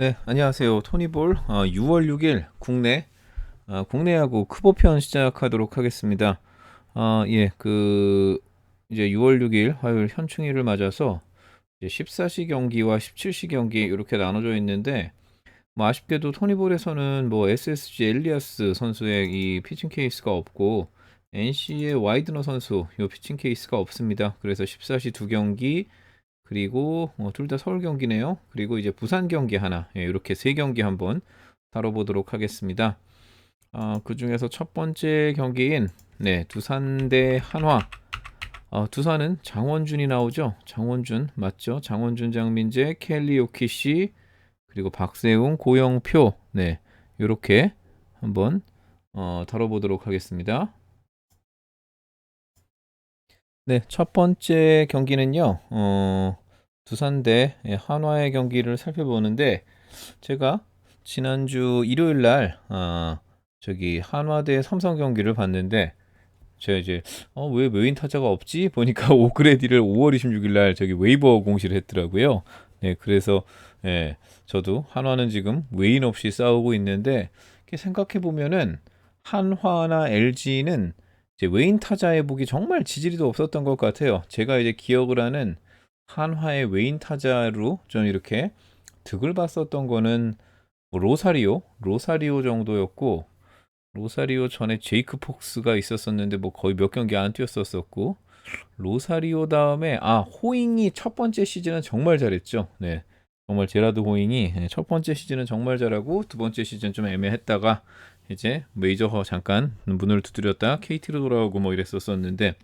네, 안녕하세요. 토니볼 어, 6월 6일 국내 어, 국내하고 크보편 시작하도록 하겠습니다. 어, 예, 그 이제 6월 6일 화요일 현충일을 맞아서 이제 14시 경기와 17시 경기 이렇게 나눠져 있는데 뭐 아쉽게도 토니볼에서는 뭐 SSG 엘리아스 선수의 이 피칭 케이스가 없고 NC의 와이드너 선수 요 피칭 케이스가 없습니다. 그래서 14시 두 경기 그리고 어, 둘 다 서울 경기네요. 그리고 이제 부산 경기 하나 예, 이렇게 세 경기 한번 다뤄보도록 하겠습니다. 어, 그 중에서 첫 번째 경기인 네 두산 대 한화. 어, 두산은 장원준이 나오죠. 장원준 맞죠? 장원준, 장민재, 켈리 오키시 그리고 박세웅, 고영표 네 이렇게 한번 어, 다뤄보도록 하겠습니다. 네, 첫 번째 경기는요, 어, 두산 대 예, 한화의 경기를 살펴보는데, 제가 지난주 일요일 날, 어, 저기 한화 대 삼성 경기를 봤는데, 제가 이제, 어, 왜 외인 타자가 없지? 보니까 오그레디를 5월 26일 날 저기 웨이버 공시를 했더라고요. 네, 그래서, 예, 저도 한화는 지금 외인 없이 싸우고 있는데, 생각해 보면은, 한화나 LG는 이제 외인 타자의 복이 정말 지지리도 없었던 것 같아요. 제가 이제 기억을 하는 한화의 외인 타자로 좀 이렇게 득을 봤었던 거는 뭐 로사리오, 로사리오 정도였고 로사리오 전에 제이크 폭스가 있었었는데 뭐 거의 몇 경기 안 뛰었었었고 로사리오 다음에 아 호잉이 첫 번째 시즌은 정말 잘했죠. 네. 정말 제라드 호잉이 네, 첫 번째 시즌은 정말 잘하고 두 번째 시즌 좀 애매했다가 이제 메이저허 잠깐 문을 두드렸다 KT로 돌아오고 뭐 이랬었었는데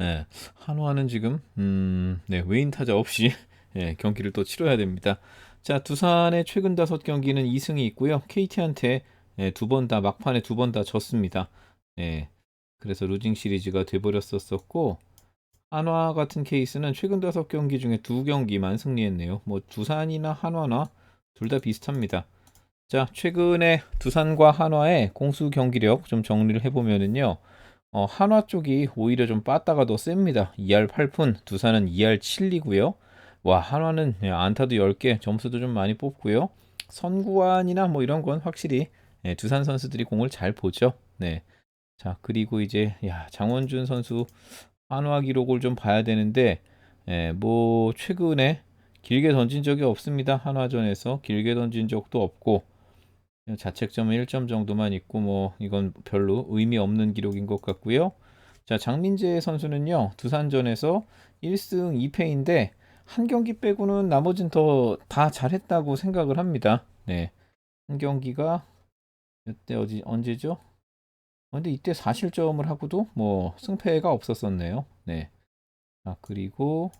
예, 한화는 지금 음, 네, 외인 타자 없이 예, 경기를 또 치러야 됩니다. 자, 두산의 최근 다섯 경기는 2승이 있고요. KT한테 예, 두번 다 막판에 두 번 다 졌습니다. 예, 그래서 루징 시리즈가 돼버렸었었고 한화 같은 케이스는 최근 다섯 경기 중에 두 경기만 승리했네요. 뭐 두산이나 한화나 둘 다 비슷합니다. 자, 최근에 두산과 한화의 공수 경기력 좀 정리를 해보면은요. 어, 한화 쪽이 오히려 좀 빠따가 더 셉니다. 2할 8푼, 두산은 2할 7리고요. 와, 한화는 예, 안타도 10개, 점수도 좀 많이 뽑고요. 선구안이나 뭐 이런 건 확실히 예, 두산 선수들이 공을 잘 보죠. 네. 자, 그리고 이제 야, 장원준 선수 한화 기록을 좀 봐야 되는데 예, 뭐 최근에 길게 던진 적이 없습니다. 한화전에서 길게 던진 적도 없고 자책점은 1점 정도만 있고 뭐 이건 별로 의미 없는 기록인 것 같고요. 자, 장민재 선수는요. 두산전에서 1승 2패인데 한 경기 빼고는 나머진 더 다 잘했다고 생각을 합니다. 네. 한 경기가 이때 어디 언제죠? 근데 이때 4실점을 하고도 뭐 승패가 없었었네요. 네. 자, 그리고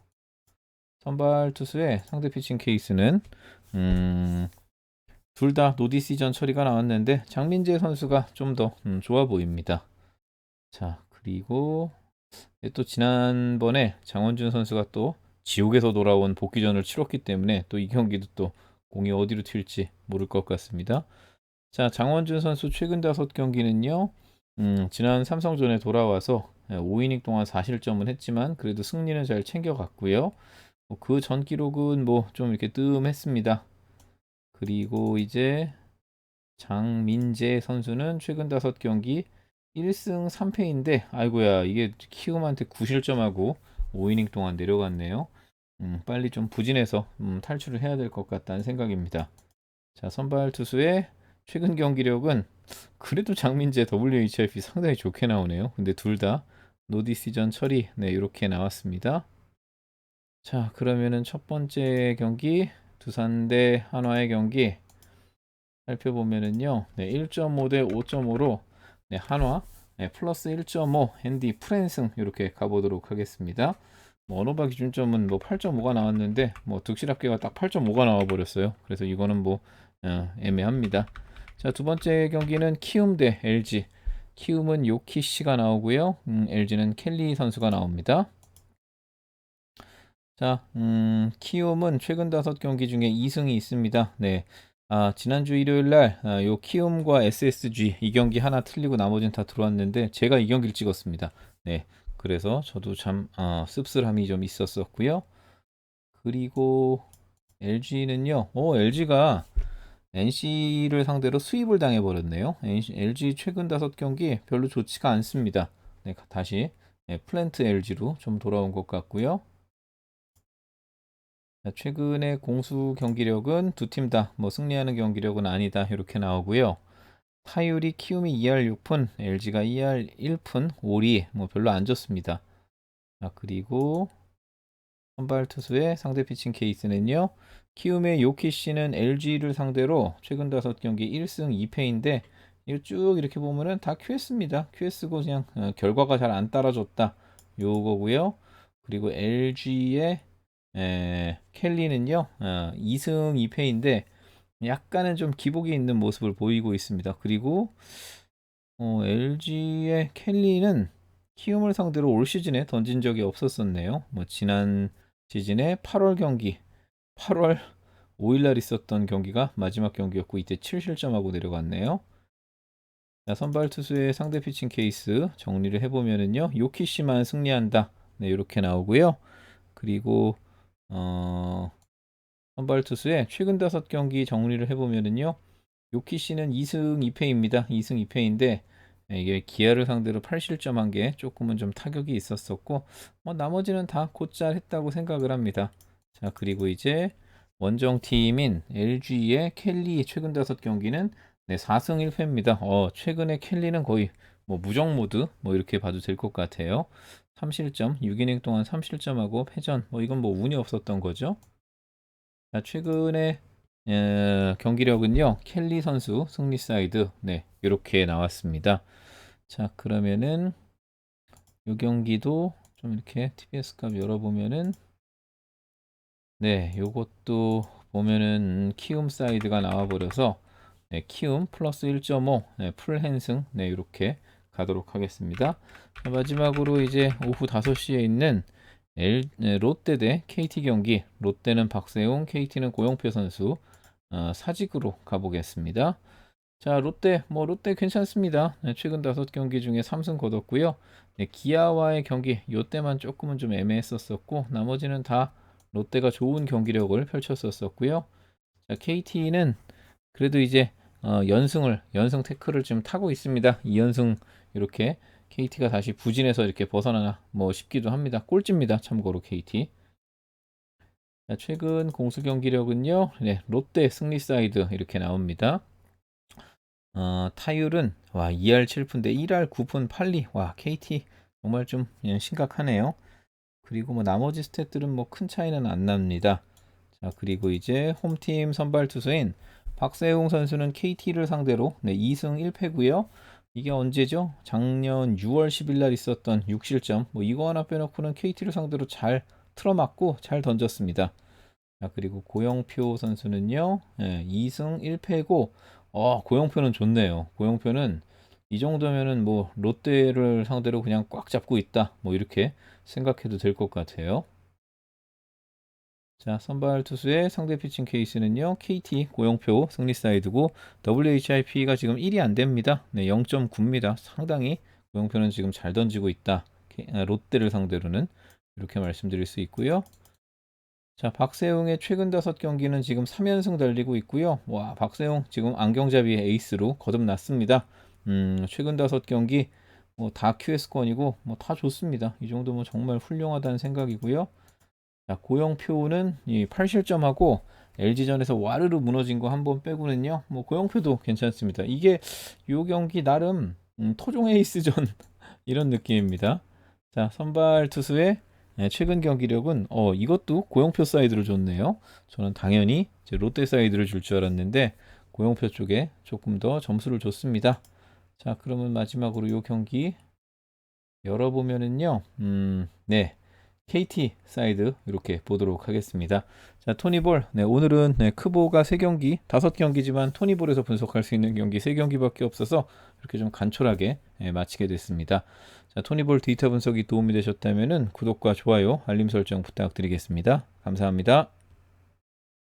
선발 투수의 상대 피칭 케이스는 음 둘 다 노디시전 처리가 나왔는데 장민재 선수가 좀더 음, 좋아 보입니다. 자 그리고 또 지난번에 장원준 선수가 또 지옥에서 돌아온 복귀전을 치렀기 때문에 또 이 경기도 또 공이 어디로 튈지 모를 것 같습니다. 자 장원준 선수 최근 다섯 경기는요. 음, 지난 삼성전에 돌아와서 5이닝 동안 4실점은 했지만 그래도 승리는 잘 챙겨갔고요. 뭐 그전 기록은 뭐 좀 이렇게 뜸했습니다. 그리고 이제 장민재 선수는 최근 다섯 경기 1승 3패인데 아이고야 이게 키움한테 9실점하고 5이닝 동안 내려갔네요. 음, 빨리 좀 부진해서 음, 탈출을 해야 될 것 같다는 생각입니다. 자 선발 투수의 최근 경기력은 그래도 장민재 WHIP 상당히 좋게 나오네요. 근데 둘 다 노디시전 처리 네 이렇게 나왔습니다. 자 그러면은 첫 번째 경기 두산 대 한화의 경기 살펴보면은요. 네, 1.5 대 5.5로 네, 한화 네, 플러스 1.5 핸디 프랜승 이렇게 가보도록 하겠습니다. 뭐 언어바 기준점은 뭐 8.5가 나왔는데 뭐 득실 합계가 딱 8.5가 나와 버렸어요. 그래서 이거는 뭐 어, 애매합니다. 자, 두 번째 경기는 키움 대 LG. 키움은 요키 씨가 나오고요. 음, LG는 켈리 선수가 나옵니다. 자, 음, 키움은 최근 다섯 경기 중에 2승이 있습니다. 네. 아, 지난주 일요일 날, 아, 요 키움과 SSG 이 경기 하나 틀리고 나머지는 다 들어왔는데, 제가 이 경기를 찍었습니다. 네. 그래서 저도 참, 아, 씁쓸함이 좀 있었었고요. 그리고, LG는요. 오, LG가 NC를 상대로 수입을 당해버렸네요. NC, LG 최근 다섯 경기 별로 좋지가 않습니다. 네, 다시 네, 플랜트 LG로 좀 돌아온 것 같고요. 자, 최근에 공수 경기력은 두 팀 다 뭐 승리하는 경기력은 아니다 이렇게 나오고요. 타율이 키움이 2할 6푼, LG가 2할 1푼, 5리 뭐 별로 안 좋습니다. 자, 그리고 선발 투수의 상대 피칭 케이스는요. 키움의 요키 씨는 LG를 상대로 최근 다섯 경기 1승 2패인데 이거 쭉 이렇게 보면은 다 QS입니다. QS고 그냥 어, 결과가 잘 안 따라줬다. 요거고요. 그리고 LG의 에, 켈리는요. 어, 2승 2패인데 약간은 좀 기복이 있는 모습을 보이고 있습니다. 그리고 어, LG의 켈리는 키움을 상대로 올 시즌에 던진 적이 없었었네요. 뭐 지난 시즌에 8월 경기 8월 5일 날 있었던 경기가 마지막 경기였고 이때 7실점하고 내려갔네요. 자, 선발 투수의 상대 피칭 케이스 정리를 해보면은요. 요키시만 승리한다. 네, 이렇게 나오고요. 그리고 어, 선발 투수의 최근 다섯 경기 정리를 해보면은요. 요키시는 2승 2패입니다. 2승 2패인데 이게 기아를 상대로 8실점한 게 조금은 좀 타격이 있었었고 뭐 나머지는 다 곧잘 했다고 생각을 합니다. 자 그리고 이제 원정 팀인 LG의 켈리 최근 다섯 경기는 네, 4승 1패입니다. 어, 최근에 켈리는 거의 뭐 무정 모드 뭐 이렇게 봐도 될 것 같아요. 3실점, 6이닝 동안 3실점하고 패전. 뭐 이건 뭐 운이 없었던 거죠. 자, 최근에 에, 경기력은요. 켈리 선수 승리 사이드 네, 이렇게 나왔습니다. 자, 그러면은 이 경기도 좀 이렇게 TBS 값 열어보면은 네, 요것도 보면은 키움 사이드가 나와버려서 네, 키움 플러스 1.5 네, 풀핸승 네, 이렇게 가도록 하겠습니다. 자, 마지막으로 이제 오후 5시에 있는 L, 네, 롯데 대 KT 경기 롯데는 박세웅, KT는 고영표 선수 어, 사직으로 가보겠습니다. 자 롯데 뭐 롯데 괜찮습니다. 네, 최근 다섯 경기 중에 3승 거뒀고요. 네, 기아와의 경기 요때만 조금은 좀 애매했었었고 나머지는 다 롯데가 좋은 경기력을 펼쳤었었고요. 자, KT는 그래도 이제 어, 연승을 연승 태클을 좀 타고 있습니다. 2연승 이렇게 KT가 다시 부진해서 이렇게 벗어나나 뭐 싶기도 합니다. 꼴찌입니다. 참고로 KT. 자, 최근 공수 경기력은요. 네, 롯데 승리 사이드 이렇게 나옵니다. 어, 타율은 와 2할 7푼 대 1할 9푼 8리. 와 KT 정말 좀 예, 심각하네요. 그리고 뭐 나머지 스탯들은 뭐 큰 차이는 안 납니다. 자, 그리고 이제 홈팀 선발 투수인 박세웅 선수는 KT를 상대로 네, 2승 1패고요. 이게 언제죠? 작년 6월 10일 날 있었던 6실점. 뭐 이거 하나 빼놓고는 KT를 상대로 잘 틀어맞고 잘 던졌습니다. 자, 그리고 고영표 선수는요. 네, 2승 1패고 어, 고영표는 좋네요. 고영표는 이 정도면은 뭐 롯데를 상대로 그냥 꽉 잡고 있다. 뭐 이렇게 생각해도 될 것 같아요. 자, 선발 투수의 상대 피칭 케이스는요. KT 고영표 승리 사이드고 WHIP가 지금 1이 안 됩니다. 네, 0.9입니다. 상당히 고영표는 지금 잘 던지고 있다. 아, 롯데를 상대로는 이렇게 말씀드릴 수 있고요. 자, 박세웅의 최근 다섯 경기는 지금 3연승 달리고 있고요. 와, 박세웅 지금 안경잡이 에이스로 거듭났습니다. 음, 최근 다섯 경기 뭐 다 QS권이고 뭐 다 좋습니다. 이 정도면 정말 훌륭하다는 생각이고요. 자, 고영표는 이 8실점하고 LG전에서 와르르 무너진 거 한 번 빼고는요. 뭐 고영표도 괜찮습니다. 이게 요 경기 나름 음, 토종 에이스전 이런 느낌입니다. 자, 선발 투수의 네, 최근 경기력은 어 이것도 고영표 사이드를 줬네요. 저는 당연히 롯데 사이드를 줄 줄 알았는데 고영표 쪽에 조금 더 점수를 줬습니다. 자, 그러면 마지막으로 이 경기 열어보면은요, 음, 네. KT 사이드 이렇게 보도록 하겠습니다. 자, 토니볼. 네, 오늘은 네, 크보가 3경기, 5경기지만 토니볼에서 분석할 수 있는 경기 3경기밖에 없어서 이렇게 좀 간촐하게 네, 마치게 됐습니다. 자, 토니볼 데이터 분석이 도움이 되셨다면 구독과 좋아요, 알림 설정 부탁드리겠습니다. 감사합니다.